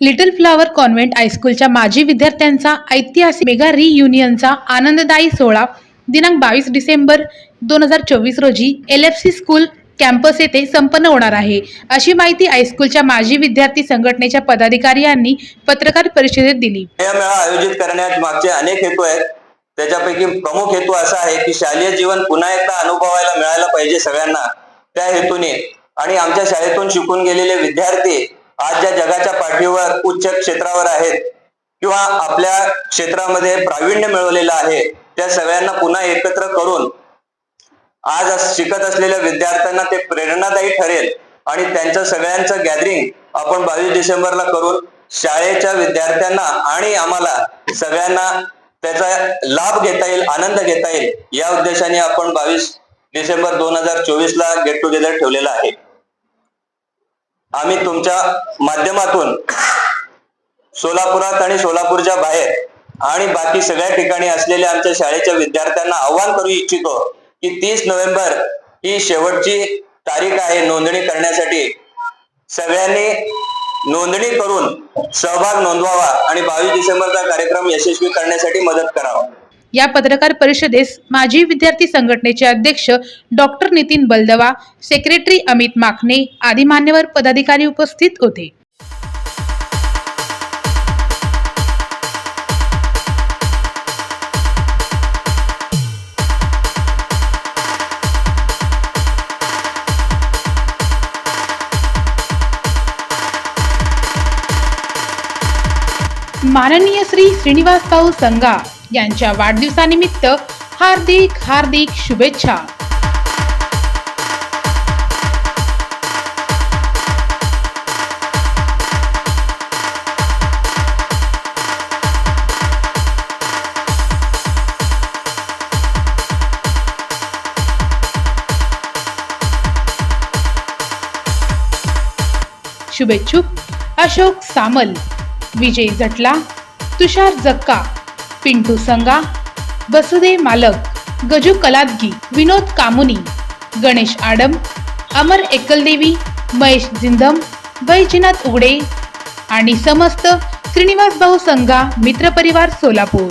Little flower convent हायस्कूलच्या माजी विद्यार्थ्यांचा ऐतिहासिक मेगा रियुनियनचा आनंददायी सोहळा दिनांक बावीस डिसेंबर दोन हजार चोवीस रोजी L F C school campus येथे संपन्न होणार आहे. अशी माहिती हायस्कूलच्या माजी विद्यार्थी संघटनेच्या पदाधिकारी यांनी पत्रकार परिषदेत दिली. या मेळा आयोजित करण्यात मागचे अनेक हेतू आहेत. त्याच्यापैकी प्रमुख हेतू असा आहे की शालेय जीवन पुन्हा एकदा अनुभवायला मिळायला पाहिजे सगळ्यांना. त्या हेतूने. आणि आमच्या शाळेतून शिकून गेलेले विद्यार्थी आज ज्या जगाच्या पाठीवर उच्च क्षेत्रावर आहेत किंवा आपल्या क्षेत्रामध्ये प्रावीण्य मिळवलेलं आहे त्या सगळ्यांना पुन्हा एकत्र करून आज शिकत असलेल्या विद्यार्थ्यांना ते प्रेरणादायी ठरेल. आणि त्यांचं सगळ्यांचं गॅदरिंग आपण बावीस डिसेंबरला करून शाळेच्या विद्यार्थ्यांना आणि आम्हाला सगळ्यांना त्याचा लाभ घेता येईल आनंद घेता येईल या उद्देशाने आपण बावीस डिसेंबर दोन हजार चोवीस ला गेट टुगेदर ठेवलेला आहे. आम्ही तुमच्या माध्यमातून सोलापुरात आणि सोलापूरच्या बाहेर आणि बाकी सगळ्या ठिकाणी असलेल्या आमच्या शाळेच्या विद्यार्थ्यांना आव्हान करू इच्छितो की तीस नोव्हेंबर ही शेवटची तारीख आहे नोंदणी करण्यासाठी. सगळ्यांनी नोंदणी करून सहभाग नोंदवावा आणि बावीस डिसेंबरचा कार्यक्रम यशस्वी करण्यासाठी मदत करावा. या पत्रकार परिषदेस माजी विद्यार्थी संघटनेचे अध्यक्ष डॉक्टर नितीन बलदवा सेक्रेटरी अमित माखने आदी मान्यवर पदाधिकारी उपस्थित होते. माननीय श्री श्रीनिवास भाऊ संगा यांच्या वाढदिवसानिमित्त हार्दिक हार्दिक शुभेच्छा. शुभेच्छुक अशोक सामल. विजय जटला तुषार जक्का पिंटू संगा बसुदे मालक गजू कलादगी विनोद कामुनी गणेश आडम अमर एकलदेवी महेश जिंदम वैजनाथ उगडे आणि समस्त श्रीनिवास भाऊ संघा मित्रपरिवार सोलापूर.